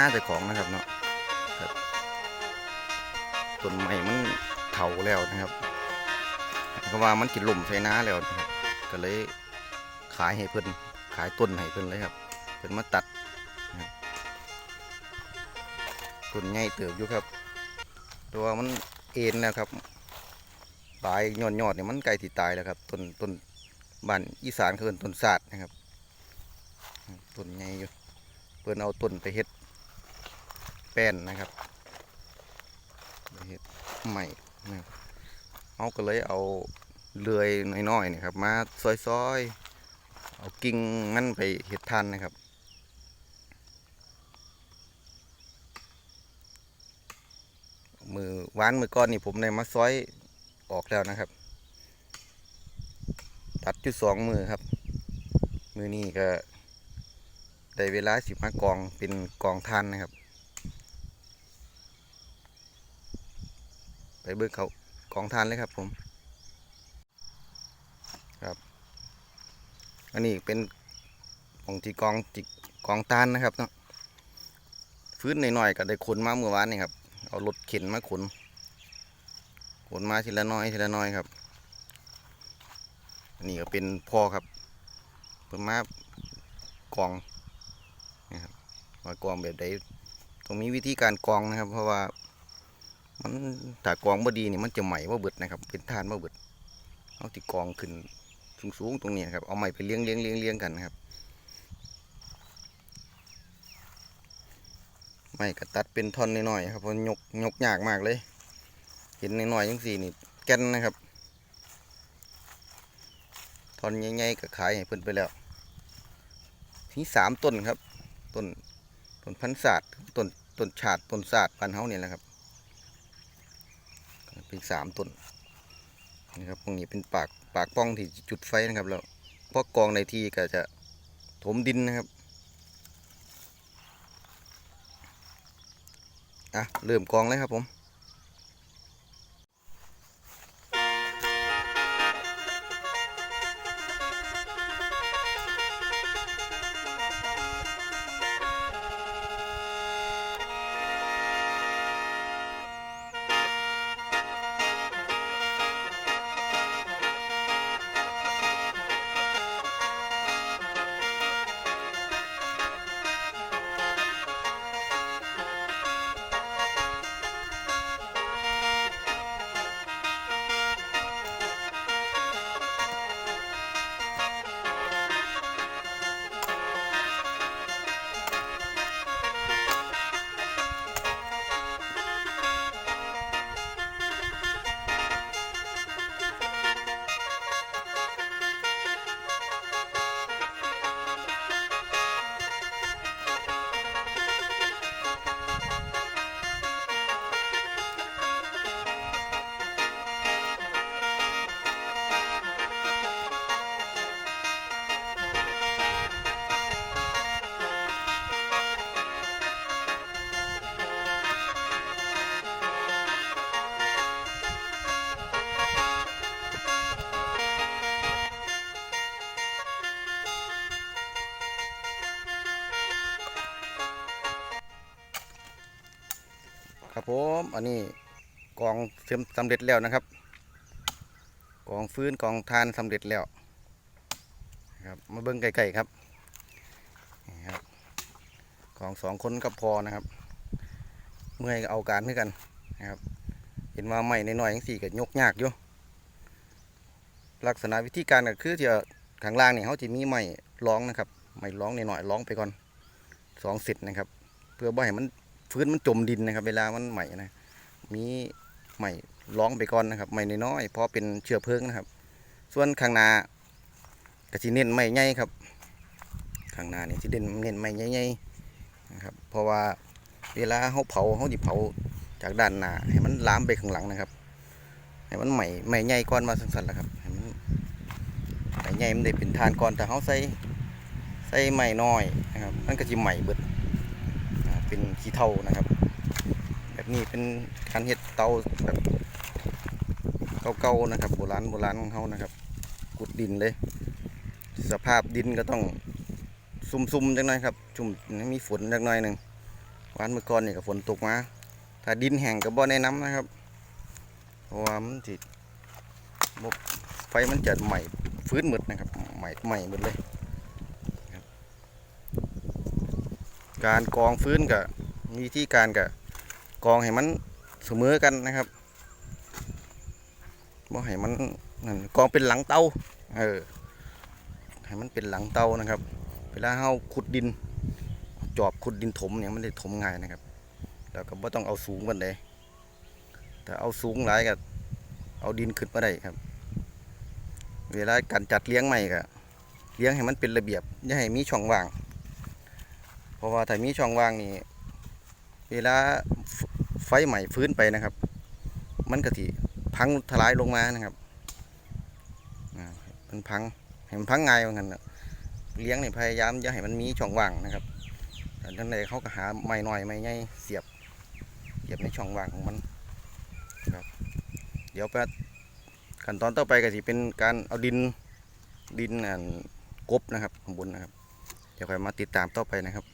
หน้าเจ้าของนะครับเนาะครับต้นใหม่มันเถาแล้วนะครับเพราะว่ามันกินหลมใส่น้าแล้วนะครับก็เลยขายให้เพิ่อนขายต้นให้เพิ่อนเลยครับ เพิ่นมาตัดต้นใหญ่เติบอยู่ครับ ตัวามันเอ็นแล้วครับปลายยอดยอดๆเนี่ยมันใกล้ที่ตายแล้วครับต้นต้นบ้านอีสานเขาเอิ้นต้นศาสตร์นะครับต้นใหญ่อยู่เพื่อนเอาต้นไปเฮ็ด แป้นนะครับเฮ็ดใหม่นะครับเขาก็เลยเอาเลื่อยน้อยๆนี่ครับ มาซอยๆ เอากิ่งมันไปเฮ็ดทันนะครับมือวานมือก้อนนี่ผมได้มาซอยออกแล้วนะครับ ตัดจุดสองมือครับ มือนี้ก็ได้เวลาสิบห้ากองเป็นกองทานนะครับ ไปเบิกเขากองทานเลยครับผม ครับ อันนี้เป็นของที่กองจิกองทานนะครับเนาะฟื้นหน่อยๆก็ได้ขนมาเมื่อวานนี่ครับ เอารถเข็นมาขน ขนมาทีละน้อยทีละน้อยครับ อันนี้ก็เป็นพ่อครับเป็นมากองว่ากองแบบใดต้องมีวิธีการกองนะครับ เพราะว่า มันถ้ากองบ่ดีนี่มันจะใหม่ว่าเบิดนะครับ เป็นทานว่าเบิดเอาที่กองขึ้นสูงๆตรงนี้นะครับ เอาใหม่ไปเลี้ยงเลี้ยงเลี้ยงเลี้ยงกันนะครับไม่ก็ตัดเป็นท่อนน้อยๆครับเพราะยกยกยากมากเลย เห็นน้อยๆยังสี่นี่แก่นนะครับท่อนใหญ่ๆก็ขายให้เพิ่นไปแล้วที่สามต้นครับต้นต้นพันศาสตร์ต้นต้นฉาดต้นศาสตร์พันเฮาเนี่ยแหละครับ อีกสามต้นนะครับตรงนี้เป็นปากปากป้องที่จุดไฟนะครับแล้วพอกองในที่ก็จะถมดินนะครับอะเริ่มกองเลยครับผม ผมอันนี้กองเสริมสำเร็จแล้วนะครับ กองฟื้นกองทานสำเร็จแล้วนะครับมาเบิ้งไก่ๆครับนี่ครับกองสองคนก็พอนะครับ เมื่อยเอาการขึ้นกันนะครับ เห็นว่าไม่ในหน่อยๆยังสี่ก็ยกยากอยู่ลักษณะวิธีการก็คือที่ข้างล่างนี่เขาจะมีไม้ร้องนะครับไม้ร้องในหน่อยร้องไปก่อนสองเสร็จนะครับ เพื่อบ่ให้มัน พื้นมันจมดินนะครับ เวลามันใหม่นะ มีใหม่ร้องไปก่อนนะครับใหม่น้อยๆเพราะเป็นเชื้อเพลิงนะครับ ส่วนข้างหน้ากระชิเน้นใหม่ใหญ่ครับ ข้างหน้านี่ที่เด่นเน้นใหม่ใหญ่ๆนะครับ เพราะว่าเวลาเขาเผาเขาดิเผาจากด้านหน้าให้มันลามไปข้างหลังนะครับให้มันใหม่ใหม่ใหญ่ก่อนมาสั้นๆแล้วครับให้มันใหม่ใหญ่มันได้เป็นทานก่อนแต่เขาใส่ใส่ใหม่น้อยนะครับมันก็จะใหม่เบิด เป็นขี้เท่านะครับ แบบนี้เป็นการเห็ดเตาแบบเก่าๆนะครับโบราณโบราณของเขานะครับขุดดินเลย สภาพดินก็ต้องซุ่มๆจังหน่อยครับจุ่มมีฝนจักหน่อยหนึ่งวันเมื่อก่อนนี่ก็ฝนตกมา ถ้าดินแห้งก็บ่แนะนำนะครับเพราะว่ามันสิบบไฟมันจะไหม้ฟื้นหมดนะครับไหม้ไหม้หมดเลยครับ การกองฟื้นกับมีที่การกับกองให้มันเสมอกันนะครับบ่ให้มันนั่นกองเป็นหลังเตาเออให้มันเป็นหลังเตานะครับ เวลาเฮาขุดดิน จอบขุดดินถมเนี่ยมันได้ถมง่ายนะครับ แล้วก็บ่ต้องเอาสูงกันเลยแต่เอาสูงหลายก็เอาดินขึ้นมาได้ครับ เวลาการจัดเลี้ยงใหม่ก็เลี้ยงให้มันเป็นระเบียบอย่าให้มีช่องว่าง เพราะว่าถ้ามีช่องว่างนี่เวลาไฟไฟใหม่ฟื้นไปนะครับ มันก็สิพังทลายลงมานะครับมันพังให้มันพังไงเหมือนกันเลี้ยงเนี่ยพยายามอย่าให้มันมีช่องว่างนะครับแต่นั่นเขาก็หาไม้น้อยไม้ใหญ่เสียบเสียบในช่องว่างของมันครับ เดี๋ยวไปขั้นตอนต่อไปก็สิเป็นการเอาดินดินอันกบนะครับข้างบนนะครับ เดี๋ยวค่อยมาติดตามต่อไปนะครับ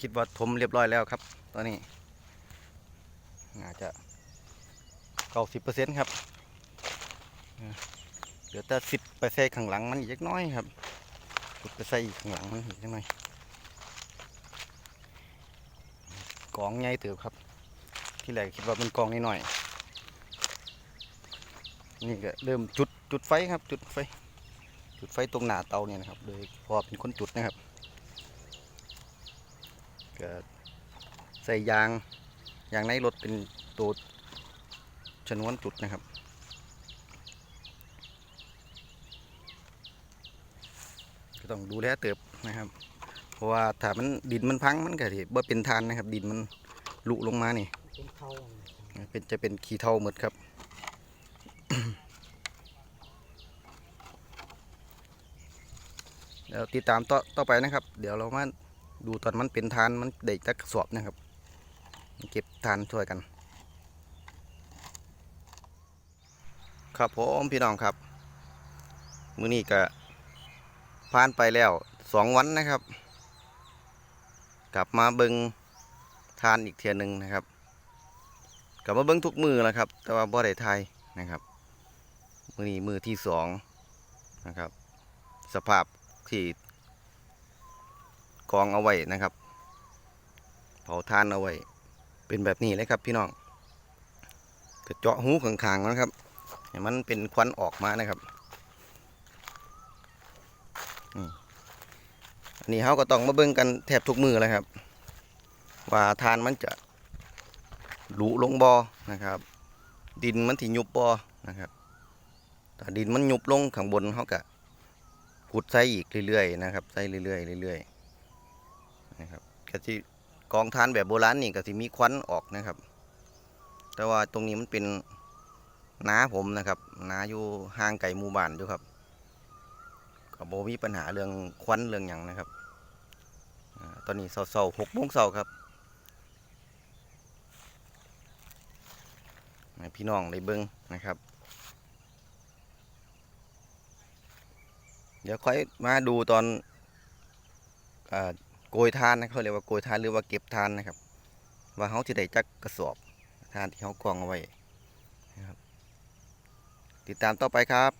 คิดว่าถมเรียบร้อยแล้วครับ ตอนนี้ น่าจะเก้าสิบเปอร์เซ็นต์ครับเหลือแต่สิบไปใส่ข้างหลังมันอีกเล็กน้อยครับขุดไปใส่ข้างหลังมันอีกเล็กน้อยกองใหญ่เติบครับ ที่แรกคิดว่าเป็นกองน้อย นี่ก็เริ่มจุดจุดไฟครับ จุดไฟ จุดไฟตรงหน้าเตาเนี่ยนะครับโดยพอเป็นคนจุดนะครับ ก็ใส่ยางยางในรถเป็นตัวชนวนจุดนะครับ ก็ต้องดูแลเติบนะครับ เพราะว่าถ้ามันดินมันพังมันก็สิบ่เป็นทานนะครับ ดินมันลุลงมานี่เป็นเขาเป็นจะเป็นขี้เท่าหมดครับเดี๋ยวติดตามต่อต่อไปนะครับ เดี๋ยวเรามา ดูตอนมันเป็นทานมันได้จักสอบนะครับ เก็บทานช่วยกัน ครับผมพี่น้องครับ มื้อนี้ก็ผ่านไปแล้วสองวันนะครับ กลับมาเบิงทานอีกเทียหนึ่งนะครับ กลับมาเบิ้งทุกมือแล้วครับ แต่ว่าบ่ได้ไทยนะครับมือนี้มือที่สองนะครับ สภาพที่ กองเอาไว้นะครับ เผาทานเอาไว้ เป็นแบบนี้เลยครับพี่น้องก็เจาะหูข้างๆนะครับให้มันเป็นควันออกมานะครับนี่อันนี้เขาก็ต้องมาเบิ้งกันแทบทุกมือเลยครับ ว่าทานมันจะหลุลงบอนะครับ ดินมันที่ยุบบอนะครับถ้าดินมันยุบลงข้างบนเขาก็ขุดใส่อีกเรื่อยๆนะครับใส่เรื่อยๆเรื่อยๆ นะครับก็ที่กองทานแบบโบราณนี่ก็สิมีควันออกนะครับ แต่ว่าตรงนี้มันเป็นนาผมนะครับนาอยู่ห่างไกลหมู่บ้านอยู่ครับก็บมีปัญหาเรื่องควันเรื่องหยังนะครับตอนนี้เช้าๆหกโมงเช้าครับพี่น้องได้เบิ้งนะครับ เดี๋ยวค่อยมาดูตอนอา โกยทานนะเขาเรียกว่าโกยทานหรือว่าเก็บทานนะครับ ว่าเขาที่ได้จักกระสอบทานที่เขากองเอาไว้นะครับ ติดตามต่อไปครับ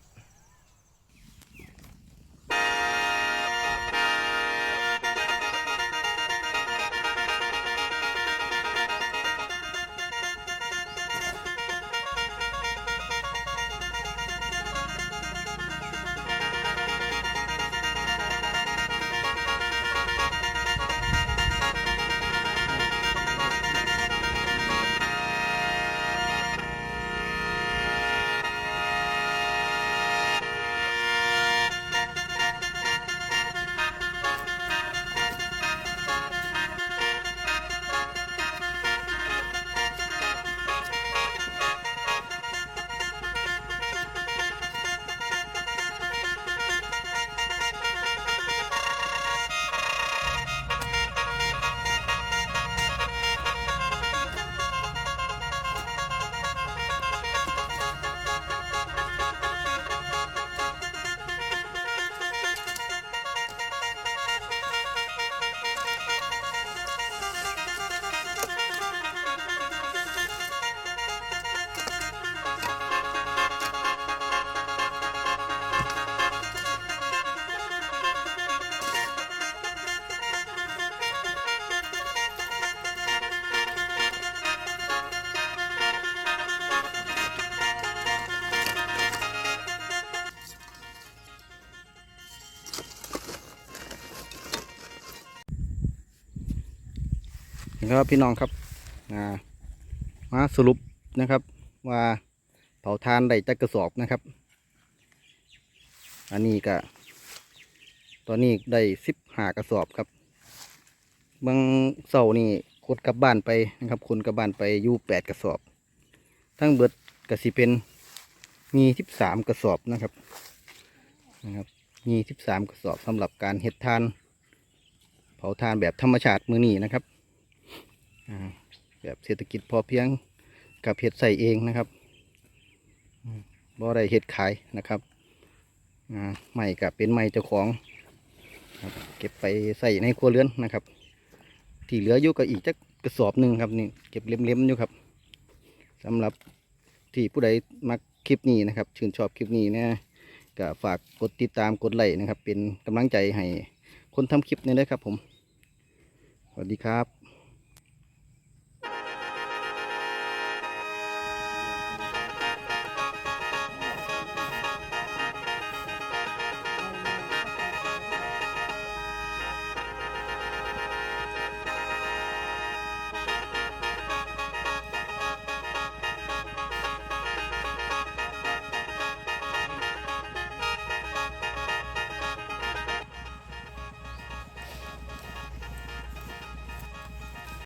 ครับพี่น้องครับมาสรุปนะครับ ว่าเผาทานได้จักกระสอบนะครับ อันนี้ก็ตอนนี้ได้สิบหากระสอบครับ บางเสาร์นี่ขนกลับบ้านไปนะครับคนกลับบ้านไปอยู่แปดกระสอบ ทั้งเบิดกระสิเป็นมีสิบสามกระสอบนะครับนะครับ มีสิบสามกระสอบสำหรับการเห็ดทาน เผาทานแบบธรรมชาติมือนี้นะครับ แบบเศรษฐกิจพอเพียงกับเห็ดใส่เองนะครับบ่ได้เห็ดขายนะครับใหม่กับเป็นใหม่เจ้าของเก็บไปใส่ในครัวเรือนนะครับ ที่เหลืออยู่ก็อีกจักกระสอบหนึ่งครับนี่เก็บเล็มๆอยู่ครับสำหรับที่ผู้ใดมักคลิปนี้นะครับ ชื่นชอบคลิปนี้นะก็ฝากกดติดตามกดไลค์นะครับ เป็นกำลังใจให้คนทำคลิปนี้ด้วยครับผม สวัสดีครับ